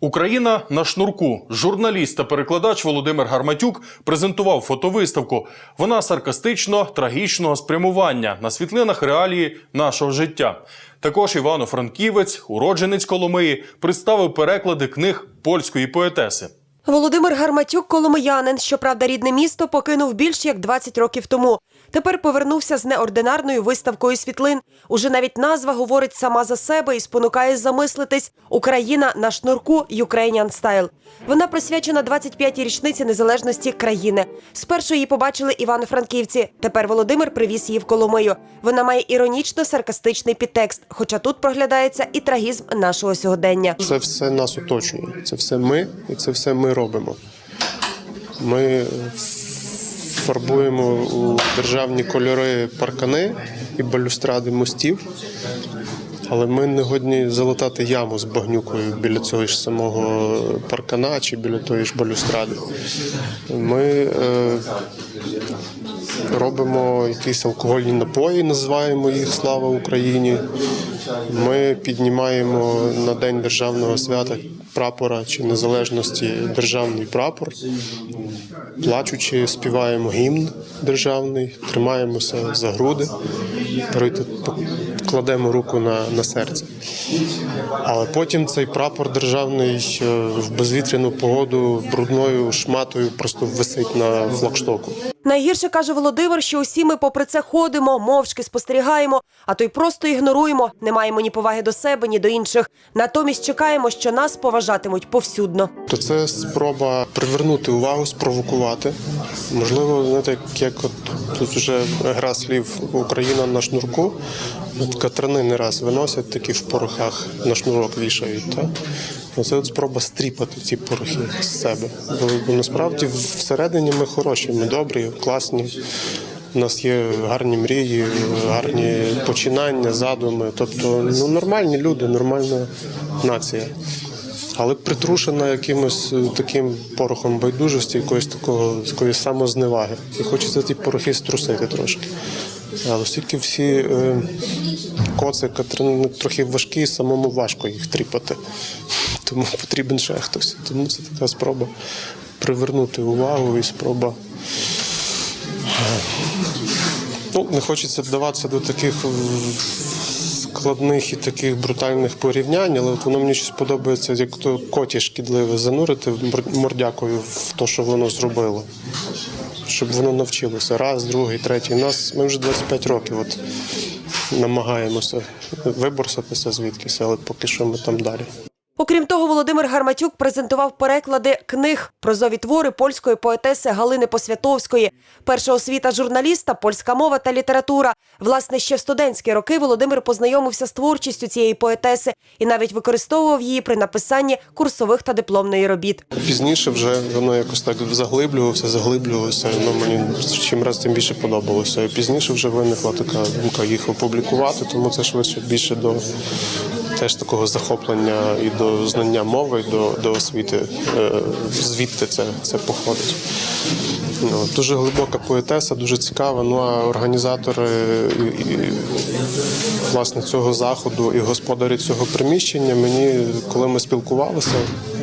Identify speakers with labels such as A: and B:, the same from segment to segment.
A: Україна на шнурку. Журналіст та перекладач Володимир Гарматюк презентував фотовиставку. Вона саркастично трагічного спрямування на світлинах реалії нашого життя. Також Івано-Франківець, уродженець Коломиї, представив переклади книг польської поетеси.
B: Володимир Гарматюк, коломиянин, щоправда, рідне місто покинув більш як 20 років тому. Тепер повернувся з неординарною виставкою світлин. Уже навіть назва говорить сама за себе і спонукає замислитись Україна на шнурку Ukrainian Style. Вона присвячена 25-й річниці незалежності країни. Спершу її побачили івано-франківці. Тепер Володимир привіз її в Коломию. Вона має іронічно-саркастичний підтекст, хоча тут проглядається і трагізм нашого сьогодення.
C: Це все нас оточує. Це все ми, і це все ми робимо. Ми фарбуємо у державні кольори паркани і балюстради мостів, але ми не годні залатати яму з багнюкою біля цього ж самого паркана чи біля тої ж балюстради. Ми е, робимо якісь алкогольні напої, називаємо їх Слава Україні. Ми піднімаємо на День державного свята прапора чи незалежності державний прапор. Плачучи, співаємо гімн державний, тримаємося за груди, кладемо руку на, на серце. Але потім цей прапор державний е, в безвітряну погоду брудною шматою просто висить на флагштоку.
B: Найгірше каже Володимир, що усі ми попри це ходимо, мовчки спостерігаємо, а то й просто ігноруємо. Не маємо ні поваги до себе, ні до інших. Натомість чекаємо, що нас поважатимуть повсюдно.
C: То це спроба привернути увагу, спровокувати. Можливо, знаєте, як, от тут вже гра слів Україна на шнурку. Катрани не раз виносять такі в порохах на шнурок вішають. Та? Оце от спроба стріпати ці порохи з себе. Бо насправді всередині ми хороші, ми добрі, класні. У нас є гарні мрії, гарні починання, задуми. Тобто, ну нормальні люди, нормальна нація але притрушена якимось е, таким порохом байдужості, якоїсь такого такої самозневаги. І хочеться ті порохи струсити трошки. Але оскільки всі е, коци, котрі ну, трохи важкі, самому важко їх тріпати. Тому потрібен ще хтось. Тому це така спроба привернути увагу і спроба. Ну, не хочеться вдаватися до таких е, складних і таких брутальних порівнянь, але от воно мені щось подобається, як то коті шкідливе занурити мордякою в те, що воно зробило. Щоб воно навчилося. Раз, другий, третій. Нас ми вже 25 років от намагаємося виборсатися звідкись, але поки що ми там далі.
B: Окрім того, Володимир Гарматюк презентував переклади книг прозові твори польської поетеси Галини Посвятовської, перша освіта журналіста, польська мова та література. Власне, ще в студентські роки Володимир познайомився з творчістю цієї поетеси і навіть використовував її при написанні курсових та дипломної робіт.
C: Пізніше вже воно якось так заглиблювався, заглиблювалося. Воно мені чим раз тим більше подобалося. Пізніше вже виникла така думка їх опублікувати, тому це швидше більше до теж такого захоплення і до знання мови, і до, до освіти. Е, Звідти це, це походить. Ну, дуже глибока поетеса, дуже цікава. Ну а організатори і, і, власне цього заходу і господарі цього приміщення мені, коли ми спілкувалися,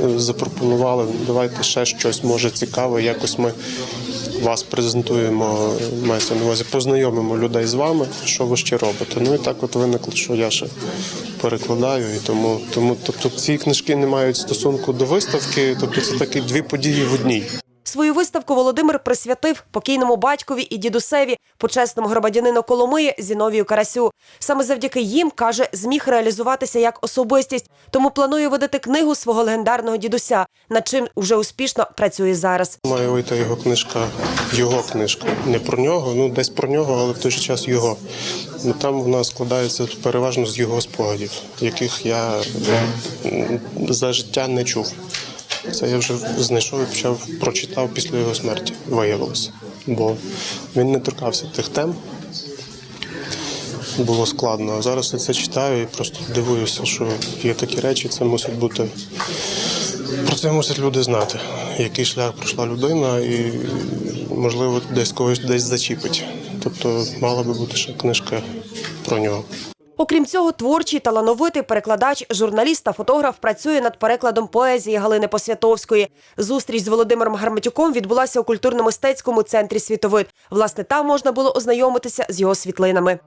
C: е, запропонували давайте ще щось може цікаве. Якось ми вас презентуємо, мається на увазі, познайомимо людей з вами, що ви ще робите. Ну і так от виникло, що я ще перекладаю, і тому, тому тобто ці книжки не мають стосунку до виставки, тобто це такі дві події в одній.
B: Свою виставку Володимир присвятив покійному батькові і дідусеві, почесному громадянину Коломиї Зіновію Карасю. Саме завдяки їм каже, зміг реалізуватися як особистість, тому планує видати книгу свого легендарного дідуся, над чим уже успішно працює зараз.
C: Має вийти його книжка, його книжка. Не про нього, ну десь про нього, але в той же час його. Ну там вона складається переважно з його спогадів, яких я за життя не чув. Це я вже знайшов і почав прочитав після його смерті. Виявилося. Бо він не торкався тих тем. Було складно. А зараз я це читаю і просто дивуюся, що є такі речі, це мусить бути про це мусять люди знати, який шлях пройшла людина, і можливо десь когось десь зачіпить. Тобто мала би бути ще книжка про нього.
B: Окрім цього, творчий талановитий перекладач, журналіст та фотограф працює над перекладом поезії Галини Посвятовської. Зустріч з Володимиром Гарматюком відбулася у культурно-мистецькому центрі Світовид. Власне, там можна було ознайомитися з його світлинами.